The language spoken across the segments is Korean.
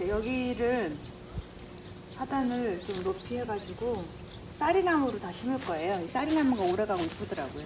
여기를 하단을 좀 높이 해가지고 쌀이나무로 다 심을 거예요. 이 쌀이나무가 오래가고 이쁘더라고요.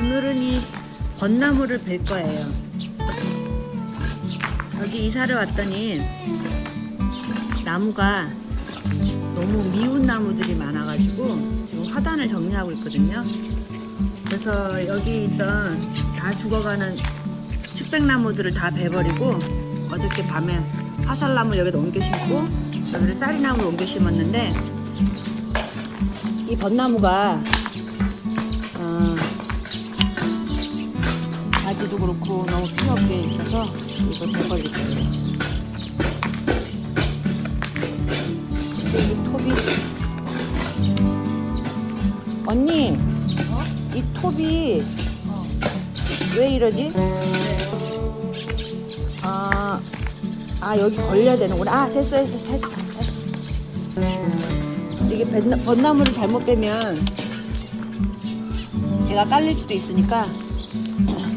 오늘은 이 벚나무를 벨 거예요. 여기 이사를 왔더니 나무가 너무 미운 나무들이 많아가지고 지금 화단을 정리하고 있거든요. 그래서 여기 있던 다 죽어가는 측백나무들을 다 베버리고 어저께 밤에 화살나무 여기다 옮겨 심고 여기를 쌀이나무를 옮겨 심었는데 이 벚나무가 어, 가지도 그렇고 너무 필요 없게 있어서 이걸 베버릴 거예요. 언니 이 톱이 왜 이러지? 아, 아 여기 걸려야 되는구나. 아 됐어 됐어 됐어 됐어. 이게 벚나- 벚나무를 잘못 빼면 제가 깔릴 수도 있으니까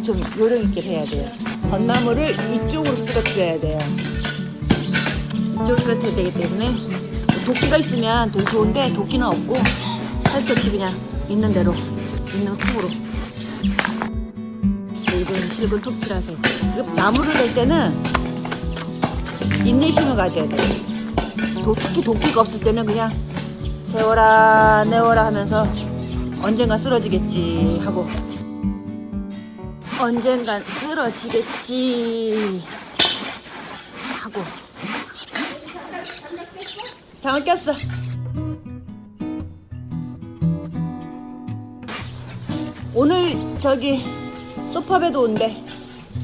좀 요령 있게 해야 돼요. 벚나무를 이쪽으로 쓰러뜨려야 돼요. 이쪽으로 쓰러뜨려야 되기 때문에 도끼가 있으면 되게 좋은데 도끼는 없고 할 수 없이 그냥 있는 대로 있는 톱으로 슬근 슬근 톱질하세요. 이거 나무를 낼 때는 인내심을 가져야 돼요. 도, 특히 도끼가 없을 때는 그냥 세워라 내워라 하면서 언젠가 쓰러지겠지 하고 언젠간 쓰러지겠지 하고 장을 꼈어 오늘 저기 소파베도 온대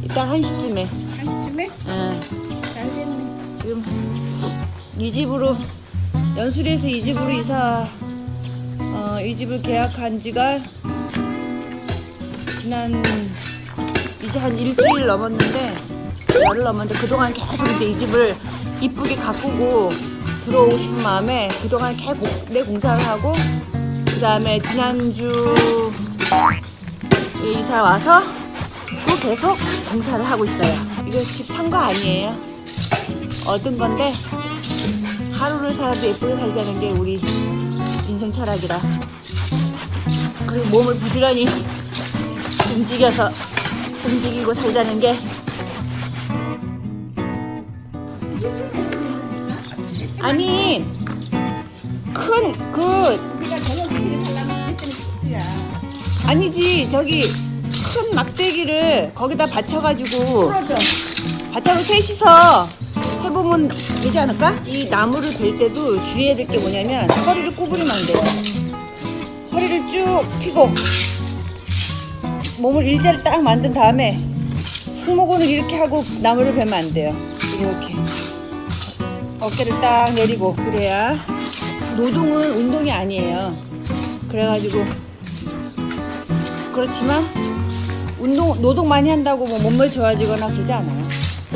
이따 1시쯤에 한시쯤에? 응. 잘 됐네. 지금 이 집으로 연수리에서 이 집으로 이사 어, 이 집을 계약한 지가 지난 이제 한 일주일 넘었는데 열흘 넘었는데 그동안 계속 이제 이 집을 이쁘게 가꾸고 들어오고 싶은 마음에 그동안 계속 내 공사를 하고 그 다음에 지난주 이사 와서 또 계속 공사를 하고 있어요. 이거 집 산 거 아니에요. 얻은 건데 하루를 살아도 예쁘게 살자는 게 우리 인생 철학이라 그리고 몸을 부지런히 움직여서 움직이고 살자는 게 아니 큰 그 아니지 저기 큰 막대기를 거기다 받쳐가지고 풀어줘. 바탕을 셋이서 해보면 되지 않을까? 이 나무를 벨 때도 주의해야 될 게 뭐냐면 허리를 구부리면 안 돼요. 허리를 쭉 펴고 몸을 일자로 딱 만든 다음에 승모근을 이렇게 하고 나무를 베면 안 돼요. 이렇게 어깨를 딱 내리고 그래야 노동은 운동이 아니에요. 그래가지고 그렇지만 운동 노동 많이 한다고 뭐 몸매 좋아지거나 그러지 않아요.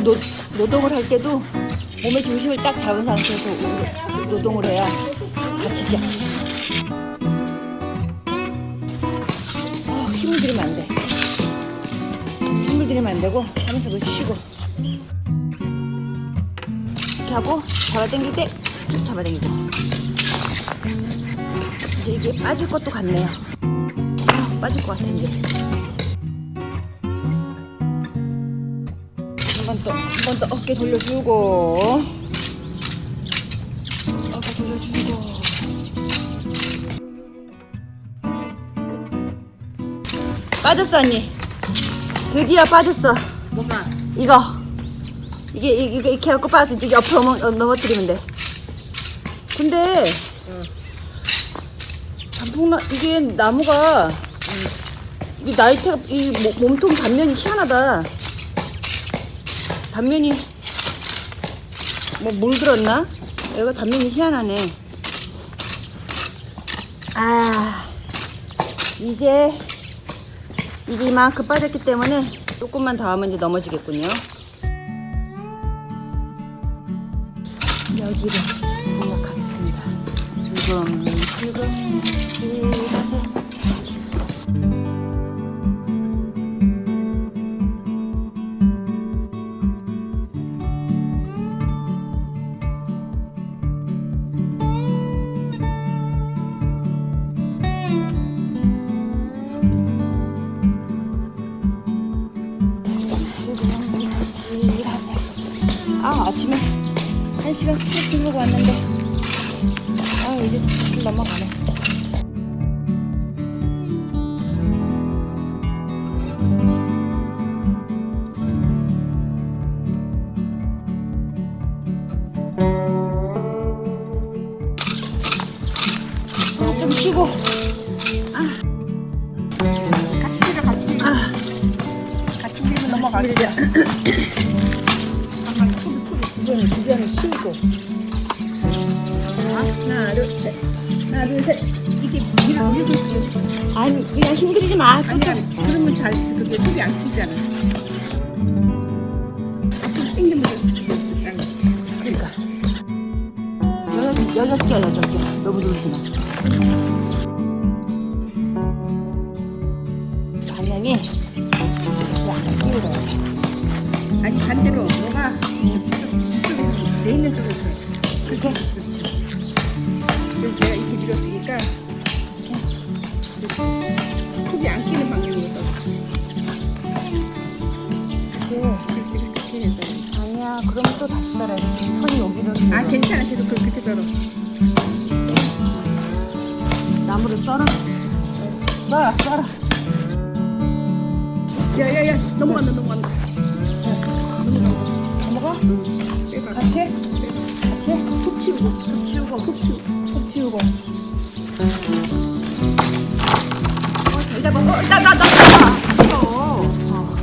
노, 노동을 할 때도 몸의 중심을 딱 잡은 상태에서 우- 노동을 해야 다치지 않아요. 어, 힘을 들이면 안 돼. 힘을 들이면 안 되고 하면서 그 쉬고 이렇게 하고 잡아당길 때 쭉 잡아당기고 이제 이게 빠질 것도 같네요. 아, 빠질 것 같아 이제. 한 번 더, 한 번 더 어깨 돌려주고. 어깨 돌려주고. 빠졌어, 언니. 드디어 빠졌어. 뭐가? 이거. 이게, 이게, 이게 이렇게 하고 빠졌어. 이게 옆으로 넘어, 어, 넘어뜨리면 돼. 근데, 단풍나, 이게 나무가, 이 나이테가, 이 모- 몸통 단면이 희한하다. 단면이 뭐 물들었나? 얘가 단면이 희한하네. 아 이제 이게 이만큼 빠졌기 때문에 조금만 더 하면 이제 넘어지겠군요. 여기를 부목하겠습니다. 지금 지금 아 아침에 한 시간 스트레칭 하고 왔는데 아 이제 슬슬 넘어가네 아, 좀 쉬고 같이 밀어 같이 밀어. 아 같이 밀고 넘어가. 밀자 잠깐 톱이 톱이. 주변을 치우고 하나 둘 셋. 하나 둘 셋. 이게 밀어 밀고 있어. 아니 그냥 힘들이지 마 아니 야. 그러면 잘 그게 톱이 안 쓰잖아. 좀 땡기면 돼. 있잖아. 그러니까 여섯 여섯 개 여섯 개 너무 누르지 마 방향이 약간 끼우려 아니 반대로 저쪽에 내 있는 쪽으로 돼. 그렇지 그렇지 그렇지. 그래서 내가 이렇게 밀어주니까 이렇게 톱이 안 끼는 방향으로 이렇게 이렇게 해서. 아니야 그러면 또 다시 썰어야 돼 선이 여기를 아 괜찮아. 계속 그- 그렇게 썰어. 나무를 썰어. 썰어 썰어. 야야야. 넘어간다 넘어간다. 넘어가? 빼봐. 같이 푹 치우고 푹 치우고 푹 치우고 푹 치우고 잘 잡아 어. 어.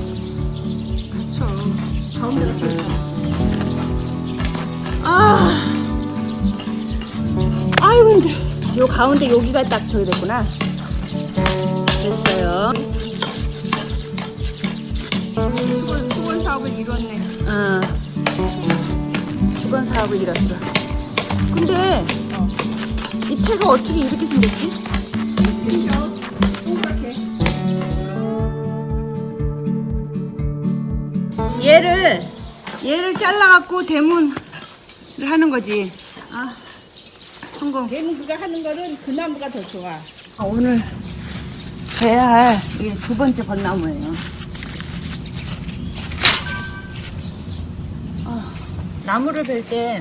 갇혀 가운데가 쏠려 아 아이고 힘들어 요 가운데 여기가 딱 저기 됐구나 됐어요 수건 수건 사업을 이뤘네 어. 주건 사업을 이뤘어. 근데 어이 태가 어떻게 이렇게 생겼지? 얘를 얘를 잘라갖고 대문을 하는 거지. 아 성공. 대문 그가 하는 거는 그 나무가 더 좋아 아, 오늘 해야 할 이게 두 번째 벚나무예요. 아, 나무를 벨 때,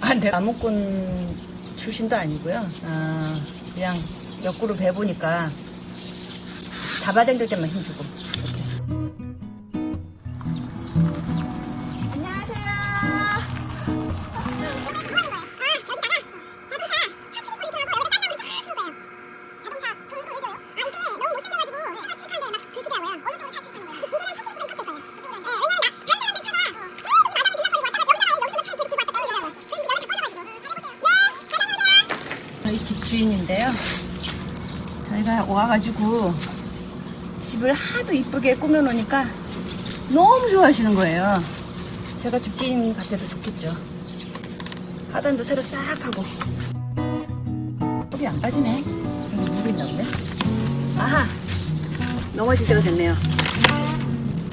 아, 내 나무꾼 출신도 아니고요. 아, 그냥 옆구로 베보니까 잡아당길 때만 힘주고. 저희 집 주인인데요. 저희가 와가지고 집을 하도 이쁘게 꾸며놓으니까 너무 좋아하시는 거예요. 제가 집주인 같아도 좋겠죠. 하단도 새로 싹 하고. 톱이 안 빠지네. 여기 물이 있나 보네. 아하! 넘어질 때가 됐네요.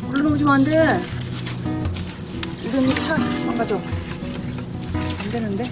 굴러 넘어지면 안 돼. 이름이 차 망가져. 안 되는데.